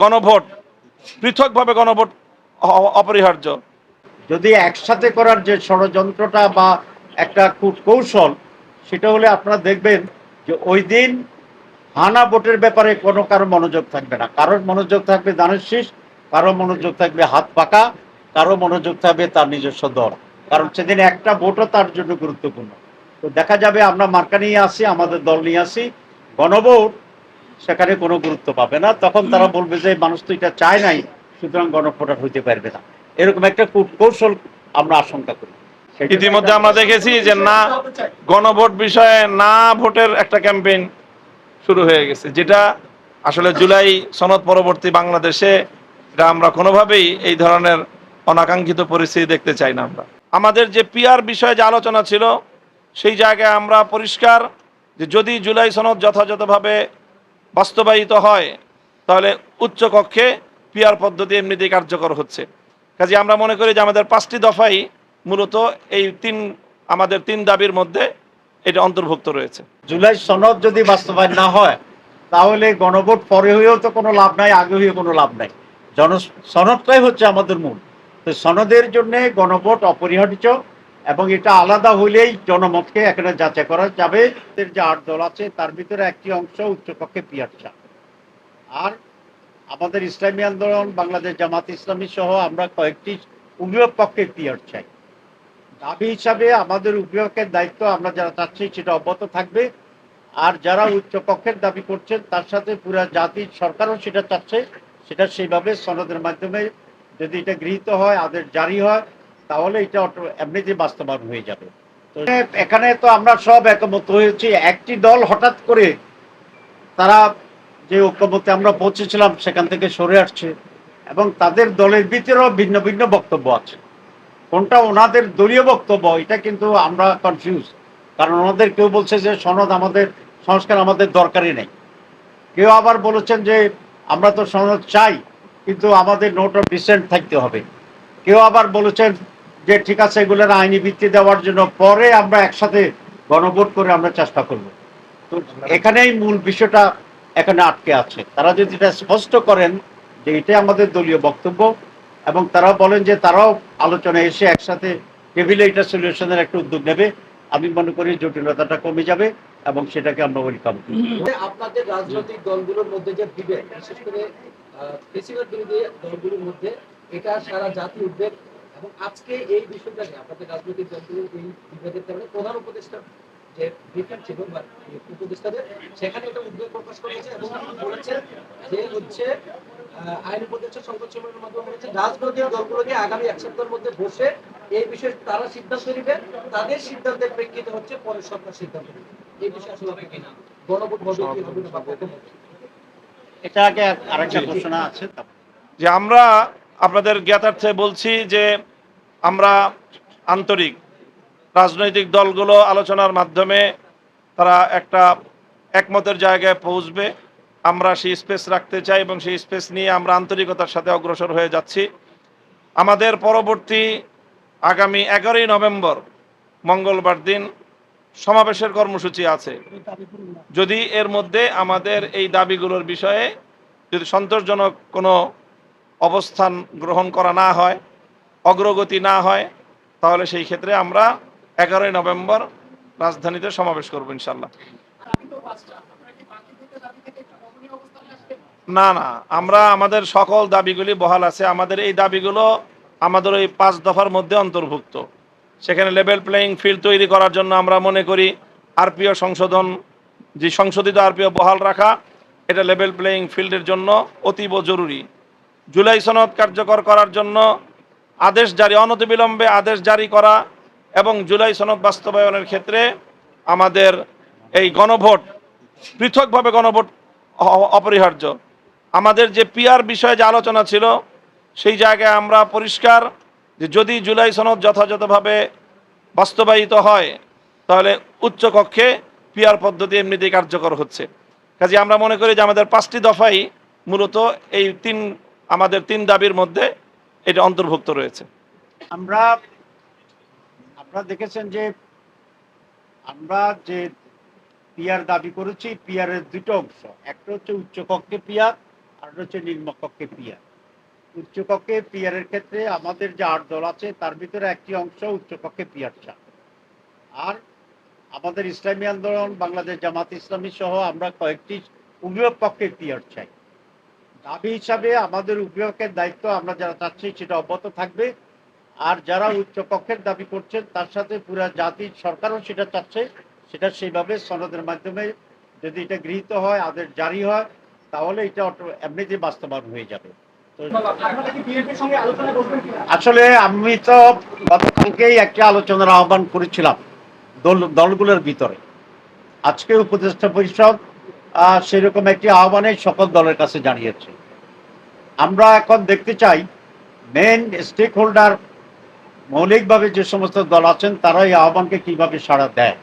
গণভোট, পৃথকভাবে গণভোট অপরিহার্য। যদি একসাথে করার যে ষড়যন্ত্রটা বা একটা কূট- কৌশল সেটা হলে আপনারা দেখবেন যে ওই দিন হানা ভোটের ব্যাপারে কোনো কারও মনোযোগ থাকবে না। কারোর মনোযোগ থাকবে দানের শীষ, কারও মনোযোগ থাকবে হাত পাকা, কারও মনোযোগ থাকবে তার নিজস্ব দল। কারণ সেদিন একটা ভোটও তার জন্য গুরুত্বপূর্ণ। তো দেখা যাবে আমরা মার্কা নিয়ে আসি, আমাদের দল নিয়ে আসি, গণভোট সেখানে কোনো গুরুত্ব পাবে না। তখন তারা বলবে যে মানুষ তো এটা চায় নাই সুতরাং গণভোটার হইতে পারবে না। এরকম একটা কূট- কৌশল আমরা আশঙ্কা করি। ইতিমধ্যে আমরা দেখেছি যে না গণভোট বিষয়ে না ভোটের একটা ক্যাম্পেইন শুরু হয়ে গেছে যেটা আসলে জুলাই সনদ পরবর্তী বাংলাদেশে এটা আমরা কোনোভাবেই এই ধরনের অনাকাঙ্ক্ষিত পরিস্থিতি দেখতে চাই না আমরা। আমাদের যে পিয়ার বিষয়ে যে আলোচনা ছিল সেই জায়গায় আমরা পরিষ্কার যে যদি জুলাই সনদ যথাযথভাবে বাস্তবায়িত হয়, তাহলে উচ্চ কক্ষে পিয়ার পদ্ধতি এমনিতেই কার্যকর হচ্ছে। কাজে আমরা মনে করি যে আমাদের পাঁচটি দফাই মূলত এই তিন, আমাদের তিন দাবির মধ্যে এটা অন্তর্ভুক্ত রয়েছে। জুলাই সনদ যদি বাস্তবায়ন না হয়, তাহলে গণভোট পরে হয়েও তো কোনো লাভ নাই, আগে হয়েও কোনো লাভ নাই। জন, সনদটাই হচ্ছে আমাদের মূল। তো সনদের জন্য গণভোট অপরিহার্য এবং এটা আলাদা হইলেই জনমতকে এখানে যাচাই করা যাবে। যে আট দল আছে, তার ভিতরে একটি অংশ উচ্চকক্ষে পিয়ার চান আর আমাদের ইসলামী আন্দোলন, বাংলাদেশ জামাত ইসলামী সহ আমরা কয়েকটি উভয় পক্ষে পিয়ার চাই। দাবি হিসাবে আমাদের অভিভাবকের দায়িত্ব আমরা যারা চাচ্ছি সেটা অব্যাহত থাকবে। আর যারা উচ্চ পক্ষের দাবি করছেন, তার সাথে পুরা জাতির সরকারও সেটা চাচ্ছে। সেটা সেইভাবে সনদের মাধ্যমে যদি এটা গৃহীত হয়, আদেশ জারি হয় তাহলে এটা অটো- এমনিতেই বাস্তবায়ন হয়ে যাবে। তো এখানে তো আমরা সব একমত হয়েছি, একটি দল হঠাৎ করে তারা যে ঐক্যমতে আমরা পৌঁছেছিলাম, সেখান থেকে সরে আসছে এবং তাদের দলের ভিতরেও ভিন্ন ভিন্ন বক্তব্য আছে। কোনটা ওনাদের দলীয় বক্তব্য, এটা কিন্তু আমরা কনফিউজ কারণ ওনাদের কেউ বলছে যে সনদ আমাদের, সংস্কার আমাদের দরকারই নেই। কেউ আবার বলেছেন যে আমরা তো সনদ চাই, কিন্তু আমাদের নোট অফ ডিসেন্ট থাকতে হবে। কেউ আবার বলেছেন যে ঠিক আছে, এগুলোর আইনি ভিত্তি দেওয়ার জন্য পরে আমরা একসাথে গণভোট করে আমরা চেষ্টা করব। তো এখানেই মূল বিষয়টা এখানে আটকে আছে। তারা যদি এটা স্পষ্ট করেন যে এটাই আমাদের দলীয় বক্তব্য এবং তারা বলেন যে তারাও আলোচনায় এসে একসাথে টেবিলে এটা সলিউশনের একটা উদ্যোগ নেবে, আমি মনে করি জটিলতাটা কমে যাবে এবং সেটাকে আমরা ওয়েলকাম করি আপনাদের রাজনৈতিক দলগুলোর মধ্যে যে বিভেদ, বিশেষ করে ফেসিবাদ বিরোধী দলগুলোর মধ্যে এটা সারা জাতি উদ্বেগ এবং আজকে এই বিষয়টা নিয়ে আপনাদের রাজনৈতিক দলগুলোর এই বিভেদের কারণে প্রধান উপদেষ্টা যে ব্রিফিং ছিল বা উপদেষ্টাদের সেখানে একটা উদ্বেগ প্রকাশ করেছে এবং তিনি বলেছেন যে হচ্ছে আইন উপদেষ্টা সংসদ সম্মেলনের মাধ্যমে বলেছেন রাজনৈতিক দলগুলো নিয়ে আগামী এক সপ্তাহের মধ্যে বসে এই বিষয়ে তারা সিদ্ধান্ত নেবে তাদের সিদ্ধান্তের প্রেক্ষিতে হচ্ছে পরের সরকার সিদ্ধান্ত নেবে। এই বিষয়ে আসলে হবে কিনা গণভোট হবে কি হবে না বা এটা আগে আরেকটা ঘোষণা আছে যে আমরা আপনাদের জ্ঞাতার্থে বলছি যে আমরা আন্তরিক রাজনৈতিক দলগুলো আলোচনার মাধ্যমে তারা একটা একমতের জায়গায় পৌঁছবে। আমরা সেই স্পেস রাখতে চাই এবং সেই স্পেস নিয়ে আমরা আন্তরিকতার সাথে অগ্রসর হয়ে যাচ্ছি। আমাদের পরবর্তী আগামী এগারোই নভেম্বর মঙ্গলবার দিন সমাবেশের কর্মসূচি আছে। যদি এর মধ্যে আমাদের এই দাবিগুলোর বিষয়ে যদি সন্তোষজনক কোনো অবস্থান গ্রহণ করা না হয় অগ্রগতি না হয়, তাহলে সেই ক্ষেত্রে আমরা এগারোই নভেম্বর রাজধানীতে সমাবেশ করব ইনশাল্লাহ না না, আমরা আমাদের সকল দাবিগুলি বহাল আছে। আমাদের এই দাবিগুলো আমাদের ওই পাঁচ দফার মধ্যে অন্তর্ভুক্ত। সেখানে লেভেল প্লেয়িং ফিল্ড তৈরি করার জন্য আমরা মনে করি আরপিও সংশোধন, যে সংশোধিত আরপিও বহাল রাখা, এটা লেভেল প্লেয়িং ফিল্ডের জন্য অতীব জরুরি। জুলাই সনদ কার্যকর করার জন্য আদেশ জারি, অনতিবিলম্বে আদেশ জারি করা এবং জুলাই সনদ বাস্তবায়নের ক্ষেত্রে আমাদের এই গণভোট পৃথকভাবে গণভোট অপরিহার্য। আমাদের যে পিয়ার বিষয়ে যে আলোচনা ছিল, সেই জায়গায় আমরা পরিষ্কার যে যদি জুলাই সনদ যথাযথভাবে বাস্তবায়িত হয়, তাহলে উচ্চ কক্ষে পিয়ার পদ্ধতি এমনিতেই কার্যকর হচ্ছে। কাজে আমরা মনে করি যে আমাদের পাঁচটি দফাই মূলত এই তিন, আমাদের তিন দাবির মধ্যে এটা অন্তর্ভুক্ত রয়েছে। আমরা, আপনারা দেখেছেন যে আমরা যে পিয়ার দাবি করেছি, পিয়ারের দুটো অংশ। একটা হচ্ছে উচ্চকক্ষে পিয়ার, আর হচ্ছে নিম্নকক্ষে পিয়ার। উচ্চকক্ষে পিয়ারের ক্ষেত্রে আমাদের যে আট দল আছে, তার ভিতরে একটি অংশ উচ্চকক্ষে পিয়ার চায়। আর আমাদের ইসলামী আন্দোলন, বাংলাদেশ জামাত ইসলামী সহ আমরা কয়েকটি উভয় পক্ষে পিয়ার চাই। দাবি হিসাবে আমাদের উভয়কের দায়িত্ব আমরা যারা চাচ্ছি সেটা অব্যাহত থাকবে। আর যারা উচ্চ কক্ষের দাবি করছেন, তার সাথে পুরা জাতির সরকারও সেটা চাচ্ছে। সেটা সেইভাবে সনদের মাধ্যমে যদি এটা গৃহীত হয় আদের জারি হয়, তাহলে এটা এমনিতে বাস্তবায়ন হয়ে যাবে। আসলে আমি তো গতকালকেই একটা আলোচনার আহ্বান করেছিলাম দল, দলগুলোর ভিতরে। আজকে উপদেষ্টা পরিষদ সেরকম একটি আহ্বানে সকল দলের কাছে জানিয়েছে। আমরা এখন দেখতে চাই মেন স্টেক হোল্ডার মৌলিকভাবে যে সমস্ত দল আছেন, তারা এই আহ্বানকে কীভাবে সাড়া দেয়?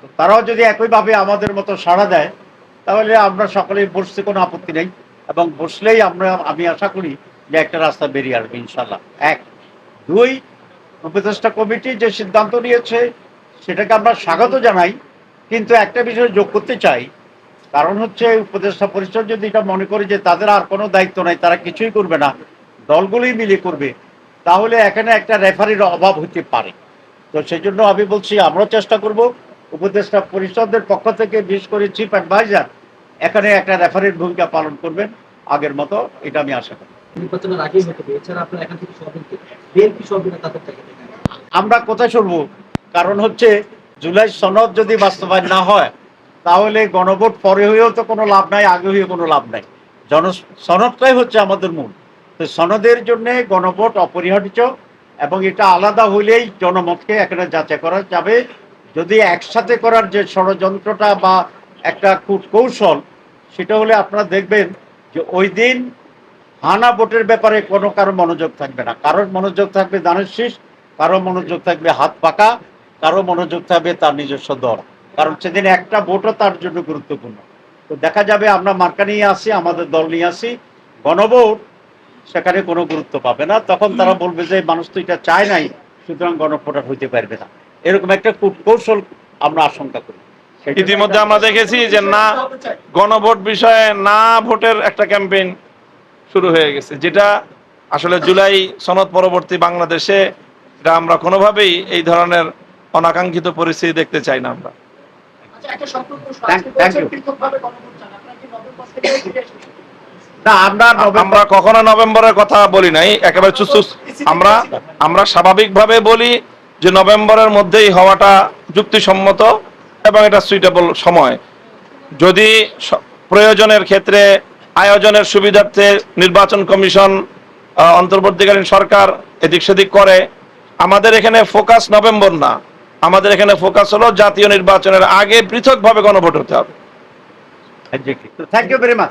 তো তারাও যদি একইভাবে আমাদের মতো সাড়া দেয়, তাহলে আমরা সকলেই বসতে কোনো আপত্তি নেই এবং বসলেই আমরা, আমি আশা করি যে একটা রাস্তা বেরিয়ে আসবে ইনশাল্লাহ এক। দুই, উপদেষ্টা কমিটি যে সিদ্ধান্ত নিয়েছে, সেটাকে আমরা স্বাগত জানাই, কিন্তু একটা বিষয় যোগ করতে চাই কারণ হচ্ছে উপদেষ্টা পরিষদ যদি এটা মনে করে যে তাদের আর কোনো দায়িত্ব নাই তারা কিছুই করবে না দলগুলোই মিলে করবে তাহলে এখানে একটা রেফারির অভাব হতে পারে। তো সেই জন্য আমি বলছি আমরাও চেষ্টা করব উপদেষ্টা পরিষদের পক্ষ থেকে বিশেষ করে চিফ অ্যাডভাইজার এখানে একটা রেফারির ভূমিকা পালন করবেন আগের মতো এটা আমি আশা করি। আমরা কোথায় সরবো কারণ হচ্ছে জুলাই সনদ যদি বাস্তবায়ন না হয় তাহলে গণভোট পরে হয়েও তো কোনো লাভ নাই, আগে হয়ে কোনো লাভ নাই। জন সনদটাই হচ্ছে আমাদের মূল। তো সনদের জন্যে গণভোট অপরিহার্য এবং এটা আলাদা হইলেই জনমতকে এখানে যাচাই করা যাবে। যদি একসাথে করার যে ষড়যন্ত্রটা বা একটা কূট- কৌশল সেটা হলে আপনারা দেখবেন যে ওই দিন হানা ভোটের ব্যাপারে কোনো কারও মনোযোগ থাকবে না। কারোর মনোযোগ থাকবে দানের শীষ, কারও মনোযোগ থাকবে হাত পাকা, কারও মনোযোগ থাকবে তার নিজস্ব দল। কারণ সেদিন একটা ভোটও তার জন্য গুরুত্বপূর্ণ। তো দেখা যাবে আমরা মার্কা নিয়ে আসি আমাদের দল নিয়ে আসি গণভোট সেখানে কোনো গুরুত্ব পাবে না। তখন তারা বলবে যে মানুষ তো এটা চায় নাই সুতরাং গণভোটার হইতে পারবে না। এরকম একটা কূট- কৌশল আমরা আশঙ্কা করি। ইতিমধ্যে আমরা দেখেছি যে না গণভোট বিষয়ে না ভোটের একটা ক্যাম্পেইন শুরু হয়ে গেছে যেটা আসলে জুলাই সনদ পরবর্তী বাংলাদেশে এটা আমরা কোনোভাবেই এই ধরনের অনাকাঙ্ক্ষিত পরিস্থিতি দেখতে চাই না আমরা। আমরা নভেম্বর আমরা কখনো নভেম্বরের কথা বলি নাই একেবারে চুস্তুস আমরা আমরা স্বাভাবিকভাবে বলি যে নভেম্বরের মধ্যেই হওয়াটা যুক্তিসম্মত এবং এটা সুইটেবল সময়। যদি স- প্রয়োজনের ক্ষেত্রে আয়োজনের সুবিধার্থে নির্বাচন কমিশন অন্তর্বর্তীকালীন সরকার এদিক সেদিক করে আমাদের এখানে ফোকাস নভেম্বর না। আমাদের এখানে ফোকাস হলো জাতীয় নির্বাচনের আগে পৃথক ভাবে গণভোট হতে হবে। Thank you very much